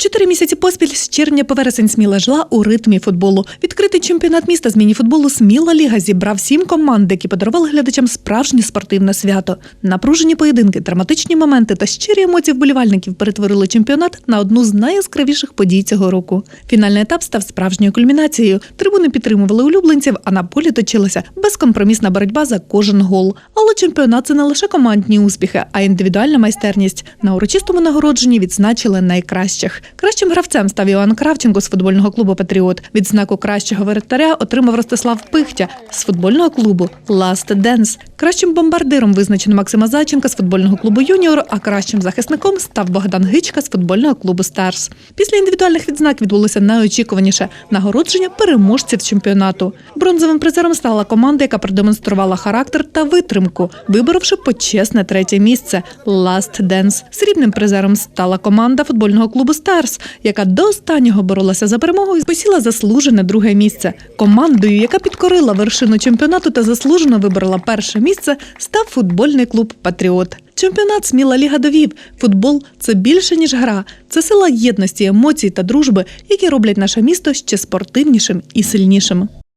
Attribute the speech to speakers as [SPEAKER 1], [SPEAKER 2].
[SPEAKER 1] Чотири місяці поспіль з червня по вересень Сміла жила у ритмі футболу. Відкритий чемпіонат міста з міні-футболу Сміла Ліга зібрав сім команд, які подарували глядачам справжнє спортивне свято. Напружені поєдинки, драматичні моменти та щирі емоції вболівальників перетворили чемпіонат на одну з найяскравіших подій цього року. Фінальний етап став справжньою кульмінацією. Трибуни підтримували улюбленців, а на полі точилася безкомпромісна боротьба за кожен гол. Але чемпіонат це не лише командні успіхи, а індивідуальна майстерність. На урочистому нагородженні відзначили найкращих. Кращим гравцем став Іван Кравченко з футбольного клубу Патріот. Відзнаку кращого воротаря отримав Ростислав Пихтя з футбольного клубу Last Dance. Кращим бомбардиром визначено Максима Зайченка з футбольного клубу Юніор, а кращим захисником став Богдан Гичка з футбольного клубу Старс. Після індивідуальних відзнак відбулося найочікуваніше нагородження переможців чемпіонату. Бронзовим призером стала команда, яка продемонструвала характер та витримку, виборовши почесне третє місце Last Dance. Срібним призером стала команда футбольного клубу Старс, яка до останнього боролася за перемогу і посіла заслужене друге місце. Командою, яка підкорила вершину чемпіонату та заслужено вибрала перше місце, став футбольний клуб Патріот. Чемпіонат Сміла Ліга довів. Футбол це більше ніж гра, це сила єдності, емоцій та дружби, які роблять наше місто ще спортивнішим і сильнішим.